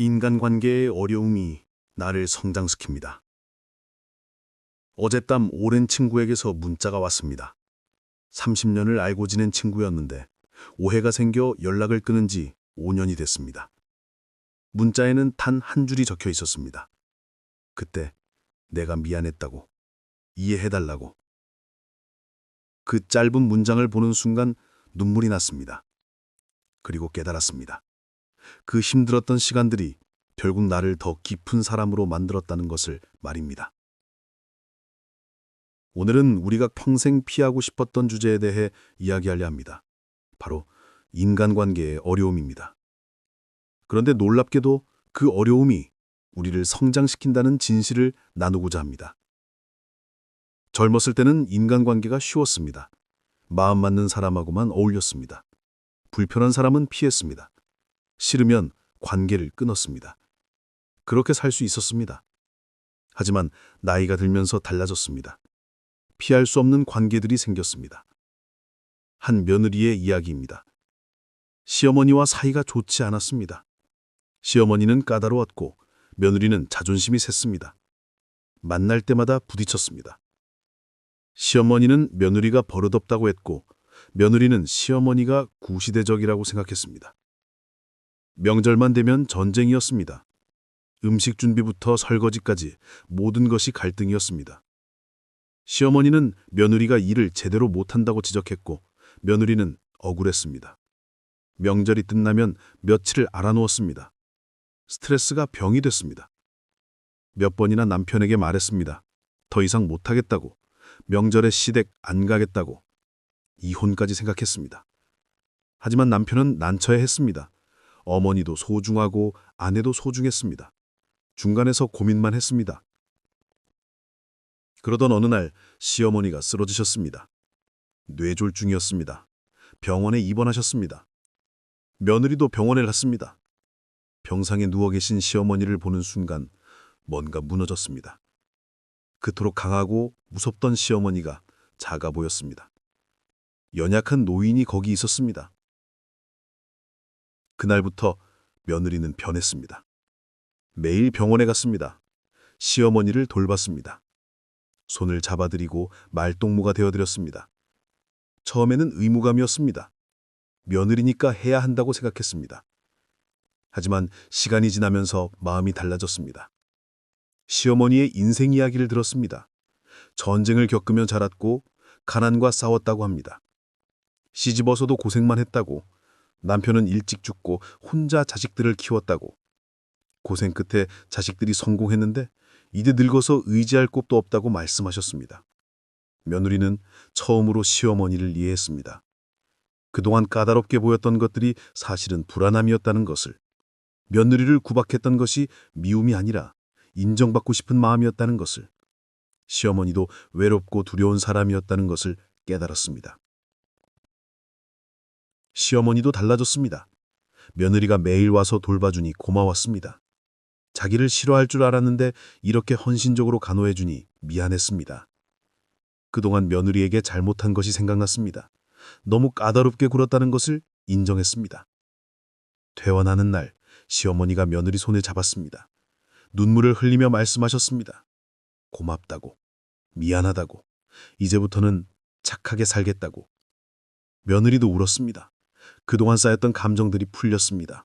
인간관계의 어려움이 나를 성장시킵니다. 어젯밤 오랜 친구에게서 문자가 왔습니다. 30년을 알고 지낸 친구였는데 오해가 생겨 연락을 끊은 지 5년이 됐습니다. 문자에는 단 한 줄이 적혀 있었습니다. 그때 내가 미안했다고, 이해해달라고. 그 짧은 문장을 보는 순간 눈물이 났습니다. 그리고 깨달았습니다. 그 힘들었던 시간들이 결국 나를 더 깊은 사람으로 만들었다는 것을 말입니다. 오늘은 우리가 평생 피하고 싶었던 주제에 대해 이야기하려 합니다. 바로 인간관계의 어려움입니다. 그런데 놀랍게도 그 어려움이 우리를 성장시킨다는 진실을 나누고자 합니다. 젊었을 때는 인간관계가 쉬웠습니다. 마음 맞는 사람하고만 어울렸습니다. 불편한 사람은 피했습니다. 싫으면 관계를 끊었습니다. 그렇게 살 수 있었습니다. 하지만 나이가 들면서 달라졌습니다. 피할 수 없는 관계들이 생겼습니다. 한 며느리의 이야기입니다. 시어머니와 사이가 좋지 않았습니다. 시어머니는 까다로웠고 며느리는 자존심이 셌습니다. 만날 때마다 부딪혔습니다. 시어머니는 며느리가 버릇없다고 했고 며느리는 시어머니가 구시대적이라고 생각했습니다. 명절만 되면 전쟁이었습니다. 음식 준비부터 설거지까지 모든 것이 갈등이었습니다. 시어머니는 며느리가 일을 제대로 못한다고 지적했고 며느리는 억울했습니다. 명절이 끝나면 며칠을 알아누웠습니다. 스트레스가 병이 됐습니다. 몇 번이나 남편에게 말했습니다. 더 이상 못하겠다고, 명절에 시댁 안 가겠다고, 이혼까지 생각했습니다. 하지만 남편은 난처해 했습니다. 어머니도 소중하고 아내도 소중했습니다. 중간에서 고민만 했습니다. 그러던 어느 날 시어머니가 쓰러지셨습니다. 뇌졸중이었습니다. 병원에 입원하셨습니다. 며느리도 병원에 갔습니다. 병상에 누워 계신 시어머니를 보는 순간 뭔가 무너졌습니다. 그토록 강하고 무섭던 시어머니가 작아 보였습니다. 연약한 노인이 거기 있었습니다. 그날부터 며느리는 변했습니다. 매일 병원에 갔습니다. 시어머니를 돌봤습니다. 손을 잡아드리고 말동무가 되어드렸습니다. 처음에는 의무감이었습니다. 며느리니까 해야 한다고 생각했습니다. 하지만 시간이 지나면서 마음이 달라졌습니다. 시어머니의 인생 이야기를 들었습니다. 전쟁을 겪으며 자랐고 가난과 싸웠다고 합니다. 시집어서도 고생만 했다고 남편은 일찍 죽고 혼자 자식들을 키웠다고 고생 끝에 자식들이 성공했는데 이제 늙어서 의지할 곳도 없다고 말씀하셨습니다. 며느리는 처음으로 시어머니를 이해했습니다. 그동안 까다롭게 보였던 것들이 사실은 불안함이었다는 것을, 며느리를 구박했던 것이 미움이 아니라 인정받고 싶은 마음이었다는 것을, 시어머니도 외롭고 두려운 사람이었다는 것을 깨달았습니다. 시어머니도 달라졌습니다. 며느리가 매일 와서 돌봐주니 고마웠습니다. 자기를 싫어할 줄 알았는데 이렇게 헌신적으로 간호해주니 미안했습니다. 그동안 며느리에게 잘못한 것이 생각났습니다. 너무 까다롭게 굴었다는 것을 인정했습니다. 퇴원하는 날 시어머니가 며느리 손을 잡았습니다. 눈물을 흘리며 말씀하셨습니다. 고맙다고, 미안하다고, 이제부터는 착하게 살겠다고. 며느리도 울었습니다. 그동안 쌓였던 감정들이 풀렸습니다.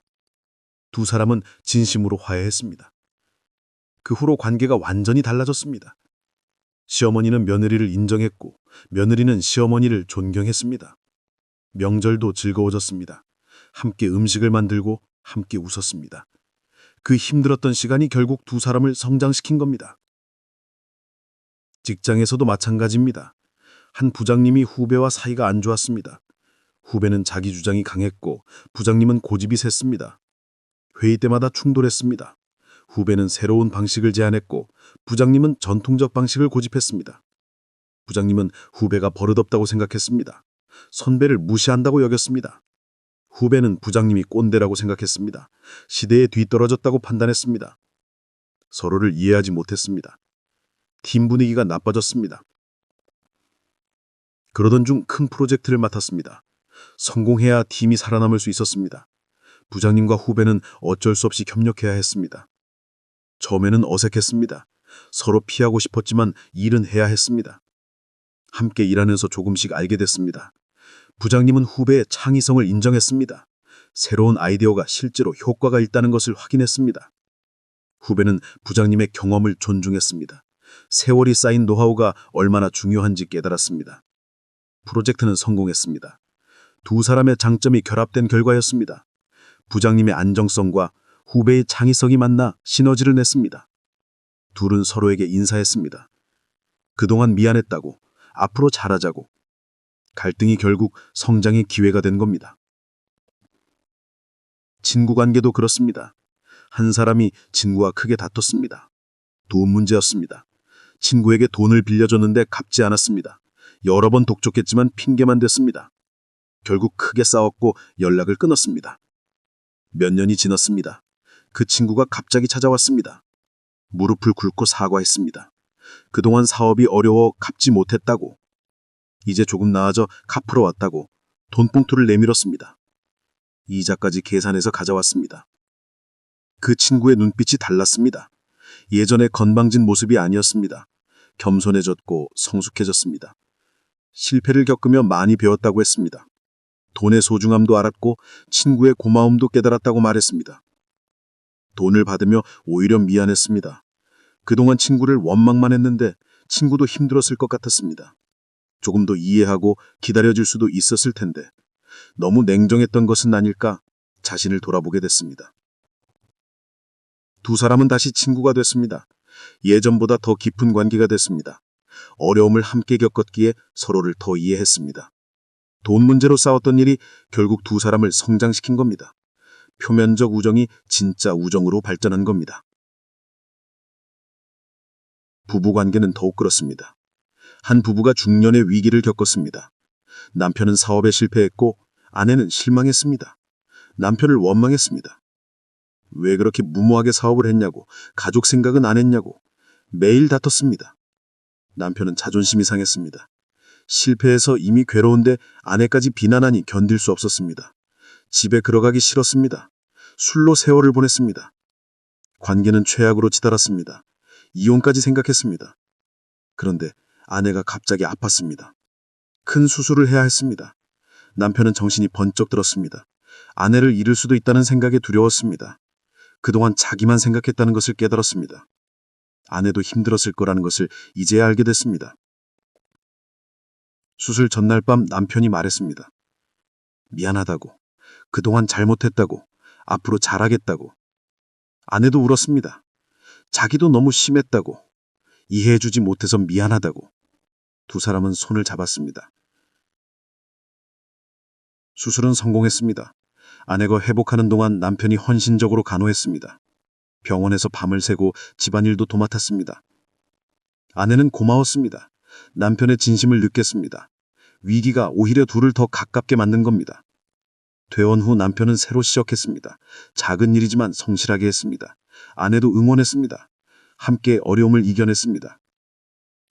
두 사람은 진심으로 화해했습니다. 그 후로 관계가 완전히 달라졌습니다. 시어머니는 며느리를 인정했고 며느리는 시어머니를 존경했습니다. 명절도 즐거워졌습니다. 함께 음식을 만들고 함께 웃었습니다. 그 힘들었던 시간이 결국 두 사람을 성장시킨 겁니다. 직장에서도 마찬가지입니다. 한 부장님이 후배와 사이가 안 좋았습니다. 후배는 자기 주장이 강했고 부장님은 고집이 셌습니다. 회의 때마다 충돌했습니다. 후배는 새로운 방식을 제안했고 부장님은 전통적 방식을 고집했습니다. 부장님은 후배가 버릇없다고 생각했습니다. 선배를 무시한다고 여겼습니다. 후배는 부장님이 꼰대라고 생각했습니다. 시대에 뒤떨어졌다고 판단했습니다. 서로를 이해하지 못했습니다. 팀 분위기가 나빠졌습니다. 그러던 중 큰 프로젝트를 맡았습니다. 성공해야 팀이 살아남을 수 있었습니다. 부장님과 후배는 어쩔 수 없이 협력해야 했습니다. 처음에는 어색했습니다. 서로 피하고 싶었지만 일은 해야 했습니다. 함께 일하면서 조금씩 알게 됐습니다. 부장님은 후배의 창의성을 인정했습니다. 새로운 아이디어가 실제로 효과가 있다는 것을 확인했습니다. 후배는 부장님의 경험을 존중했습니다. 세월이 쌓인 노하우가 얼마나 중요한지 깨달았습니다. 프로젝트는 성공했습니다. 두 사람의 장점이 결합된 결과였습니다. 부장님의 안정성과 후배의 창의성이 만나 시너지를 냈습니다. 둘은 서로에게 인사했습니다. 그동안 미안했다고, 앞으로 잘하자고. 갈등이 결국 성장의 기회가 된 겁니다. 친구 관계도 그렇습니다. 한 사람이 친구와 크게 다퉜습니다. 돈 문제였습니다. 친구에게 돈을 빌려줬는데 갚지 않았습니다. 여러 번 독촉했지만 핑계만 댔습니다. 결국 크게 싸웠고 연락을 끊었습니다. 몇 년이 지났습니다. 그 친구가 갑자기 찾아왔습니다. 무릎을 꿇고 사과했습니다. 그동안 사업이 어려워 갚지 못했다고. 이제 조금 나아져 갚으러 왔다고 돈봉투를 내밀었습니다. 이자까지 계산해서 가져왔습니다. 그 친구의 눈빛이 달랐습니다. 예전의 건방진 모습이 아니었습니다. 겸손해졌고 성숙해졌습니다. 실패를 겪으며 많이 배웠다고 했습니다. 돈의 소중함도 알았고 친구의 고마움도 깨달았다고 말했습니다. 돈을 받으며 오히려 미안했습니다. 그동안 친구를 원망만 했는데 친구도 힘들었을 것 같았습니다. 조금 더 이해하고 기다려줄 수도 있었을 텐데 너무 냉정했던 것은 아닐까 자신을 돌아보게 됐습니다. 두 사람은 다시 친구가 됐습니다. 예전보다 더 깊은 관계가 됐습니다. 어려움을 함께 겪었기에 서로를 더 이해했습니다. 돈 문제로 싸웠던 일이 결국 두 사람을 성장시킨 겁니다. 표면적 우정이 진짜 우정으로 발전한 겁니다. 부부 관계는 더욱 그렇습니다. 한 부부가 중년의 위기를 겪었습니다. 남편은 사업에 실패했고 아내는 실망했습니다. 남편을 원망했습니다. 왜 그렇게 무모하게 사업을 했냐고, 가족 생각은 안 했냐고, 매일 다퉜습니다. 남편은 자존심이 상했습니다. 실패해서 이미 괴로운데 아내까지 비난하니 견딜 수 없었습니다. 집에 들어가기 싫었습니다. 술로 세월을 보냈습니다. 관계는 최악으로 치달았습니다. 이혼까지 생각했습니다. 그런데 아내가 갑자기 아팠습니다. 큰 수술을 해야 했습니다. 남편은 정신이 번쩍 들었습니다. 아내를 잃을 수도 있다는 생각에 두려웠습니다. 그동안 자기만 생각했다는 것을 깨달았습니다. 아내도 힘들었을 거라는 것을 이제야 알게 됐습니다. 수술 전날 밤 남편이 말했습니다. 미안하다고, 그동안 잘못했다고, 앞으로 잘하겠다고. 아내도 울었습니다. 자기도 너무 심했다고, 이해해주지 못해서 미안하다고. 두 사람은 손을 잡았습니다. 수술은 성공했습니다. 아내가 회복하는 동안 남편이 헌신적으로 간호했습니다. 병원에서 밤을 새고 집안일도 도맡았습니다. 아내는 고마웠습니다. 남편의 진심을 느꼈습니다. 위기가 오히려 둘을 더 가깝게 만든 겁니다. 퇴원 후 남편은 새로 시작했습니다. 작은 일이지만 성실하게 했습니다. 아내도 응원했습니다. 함께 어려움을 이겨냈습니다.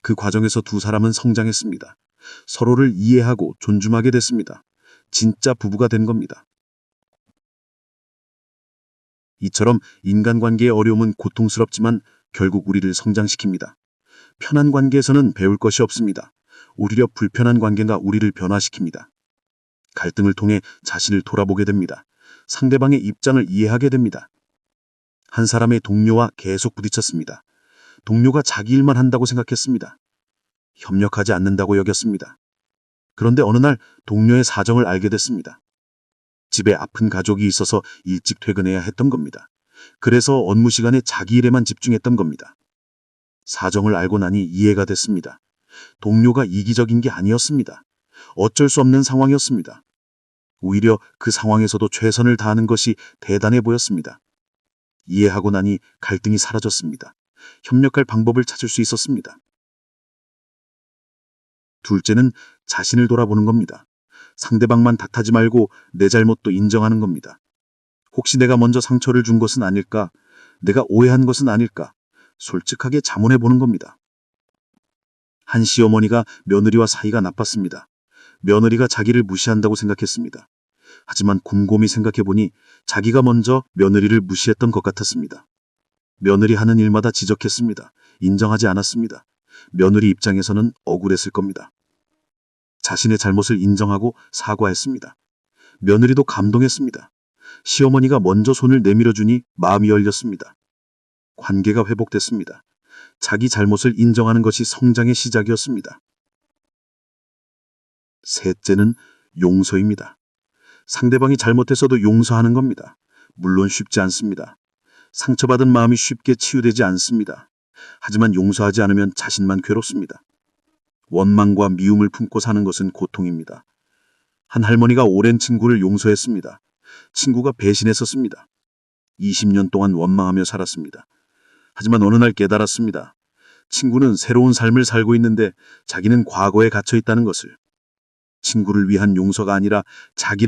그 과정에서 두 사람은 성장했습니다. 서로를 이해하고 존중하게 됐습니다. 진짜 부부가 된 겁니다. 이처럼 인간관계의 어려움은 고통스럽지만 결국 우리를 성장시킵니다. 편한 관계에서는 배울 것이 없습니다. 오히려 불편한 관계가 우리를 변화시킵니다. 갈등을 통해 자신을 돌아보게 됩니다. 상대방의 입장을 이해하게 됩니다. 한 사람의 동료와 계속 부딪혔습니다. 동료가 자기 일만 한다고 생각했습니다. 협력하지 않는다고 여겼습니다. 그런데 어느 날 동료의 사정을 알게 됐습니다. 집에 아픈 가족이 있어서 일찍 퇴근해야 했던 겁니다. 그래서 업무 시간에 자기 일에만 집중했던 겁니다. 사정을 알고 나니 이해가 됐습니다. 동료가 이기적인 게 아니었습니다. 어쩔 수 없는 상황이었습니다. 오히려 그 상황에서도 최선을 다하는 것이 대단해 보였습니다. 이해하고 나니 갈등이 사라졌습니다. 협력할 방법을 찾을 수 있었습니다. 둘째는 자신을 돌아보는 겁니다. 상대방만 탓하지 말고 내 잘못도 인정하는 겁니다. 혹시 내가 먼저 상처를 준 것은 아닐까? 내가 오해한 것은 아닐까? 솔직하게 자문해 보는 겁니다. 한 시어머니가 며느리와 사이가 나빴습니다. 며느리가 자기를 무시한다고 생각했습니다. 하지만 곰곰이 생각해보니 자기가 먼저 며느리를 무시했던 것 같았습니다. 며느리 하는 일마다 지적했습니다. 인정하지 않았습니다. 며느리 입장에서는 억울했을 겁니다. 자신의 잘못을 인정하고 사과했습니다. 며느리도 감동했습니다. 시어머니가 먼저 손을 내밀어주니 마음이 열렸습니다. 관계가 회복됐습니다. 자기 잘못을 인정하는 것이 성장의 시작이었습니다. 셋째는 용서입니다. 상대방이 잘못했어도 용서하는 겁니다. 물론 쉽지 않습니다. 상처받은 마음이 쉽게 치유되지 않습니다. 하지만 용서하지 않으면 자신만 괴롭습니다. 원망과 미움을 품고 사는 것은 고통입니다. 한 할머니가 오랜 친구를 용서했습니다. 친구가 배신했었습니다. 20년 동안 원망하며 살았습니다. 하지만 어느 날 깨달았습니다. 친구는 새로운 삶을 살고 있는데 자기는 과거에 갇혀 있다는 것을. 친구를 위한 용서가 아니라 자기를